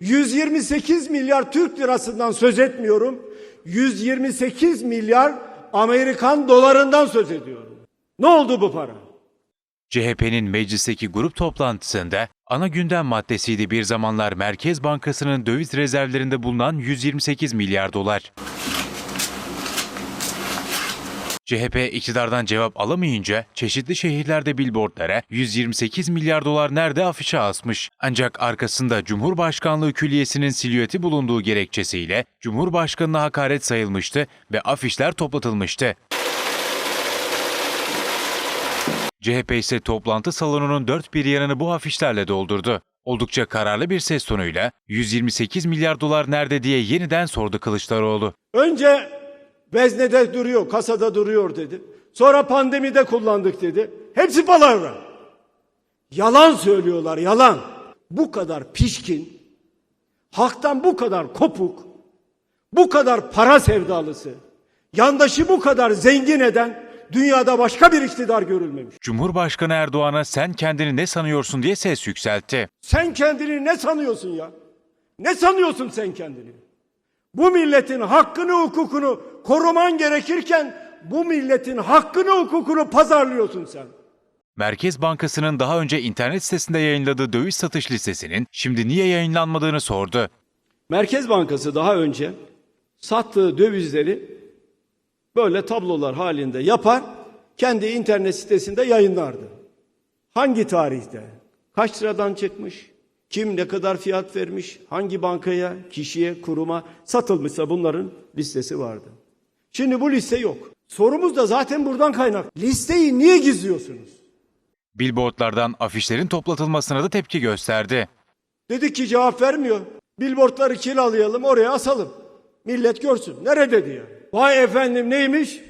128 milyar Türk lirasından söz etmiyorum. 128 milyar Amerikan dolarından söz ediyorum. Ne oldu bu para? CHP'nin meclisteki grup toplantısında ana gündem maddesiydi bir zamanlar Merkez Bankası'nın döviz rezervlerinde bulunan 128 milyar dolar. CHP iktidardan cevap alamayınca çeşitli şehirlerde billboardlara 128 milyar dolar nerede afişe asmış. Ancak arkasında Cumhurbaşkanlığı Külliyesi'nin silüeti bulunduğu gerekçesiyle Cumhurbaşkanı'na hakaret sayılmıştı ve afişler toplatılmıştı. CHP ise toplantı salonunun dört bir yanını bu afişlerle doldurdu. Oldukça kararlı bir ses tonuyla 128 milyar dolar nerede diye yeniden sordu Kılıçdaroğlu. Önce veznede duruyor, kasada duruyor dedi. Sonra pandemide kullandık dedi. Hepsi palavra. Yalan söylüyorlar, yalan. Bu kadar pişkin, halktan bu kadar kopuk, bu kadar para sevdalısı, yandaşı bu kadar zengin eden dünyada başka bir iktidar görülmemiş. Cumhurbaşkanı Erdoğan'a sen kendini ne sanıyorsun diye ses yükseltti. Sen kendini ne sanıyorsun ya? Ne sanıyorsun sen kendini? Bu milletin hakkını hukukunu koruman gerekirken bu milletin hakkını hukukunu pazarlıyorsun sen. Merkez Bankası'nın daha önce internet sitesinde yayınladığı döviz satış listesinin şimdi niye yayınlanmadığını sordu. Merkez Bankası daha önce sattığı dövizleri böyle tablolar halinde yapar, kendi internet sitesinde yayınlardı. Hangi tarihte? Kaç liradan çıkmış? Kim ne kadar fiyat vermiş? Hangi bankaya, kişiye, kuruma satılmışsa bunların listesi vardı. Şimdi bu liste yok. Sorumuz da zaten buradan kaynak. Listeyi niye gizliyorsunuz? Billboardlardan afişlerin toplatılmasına da tepki gösterdi. Dedik ki cevap vermiyor. Billboardları kiralayalım oraya asalım. Millet görsün. Nerede diye. Vay efendim neymiş?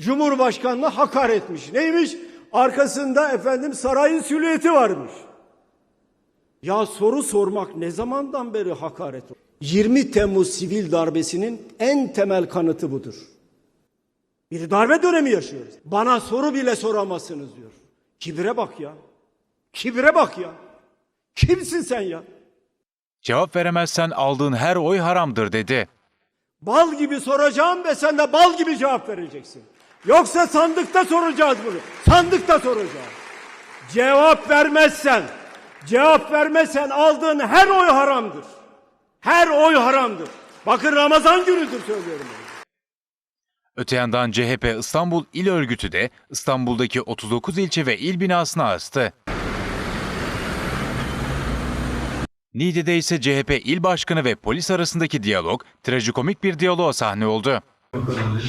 Cumhurbaşkanına hakaretmiş. Neymiş? Arkasında efendim sarayın silüeti varmış. Ya soru sormak ne zamandan beri hakaret? 20 Temmuz sivil darbesinin en temel kanıtı budur. Bir darbe dönemi yaşıyoruz. Bana soru bile soramazsınız diyor. Kibire bak ya. Kibire bak ya. Kimsin sen ya? Cevap veremezsen aldığın her oy haramdır dedi. Bal gibi soracağım ve sen de bal gibi cevap vereceksin. Yoksa sandıkta soracağız bunu. Sandıkta soracağız. Cevap vermezsen, cevap vermezsen aldığın her oy haramdır. Her oy haramdır. Bakın Ramazan günüdür söylüyorum. bunu. Öte yandan CHP İstanbul İl Örgütü de İstanbul'daki 39 ilçe ve il binasına astı. Niğde'de ise CHP il başkanı ve polis arasındaki diyalog trajikomik bir diyaloğa sahne oldu.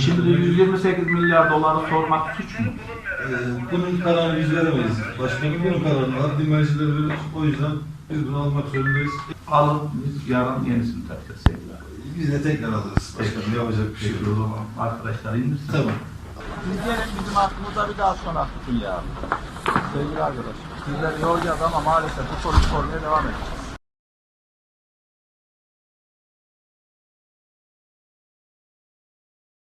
Şimdi 128 milyar doları sormak suç mu? Ee, bunun kararını biz veremeyiz. Başkanım bunun kararını adli mercilere verir. O yüzden biz bunu almak zorundayız. Alın biz yarın yenisini takacağız sevgili. Biz de tekrar alırız. Başkanım yapacak bir şey Peki o yok. zaman arkadaşlar indirsin. Tamam. Biz gelin bizim hakkımızda bir daha sonra tutun ya. Sevgili arkadaşlar. Sizleri yoracağız ama maalesef bu soruyu sormaya devam edeceğiz.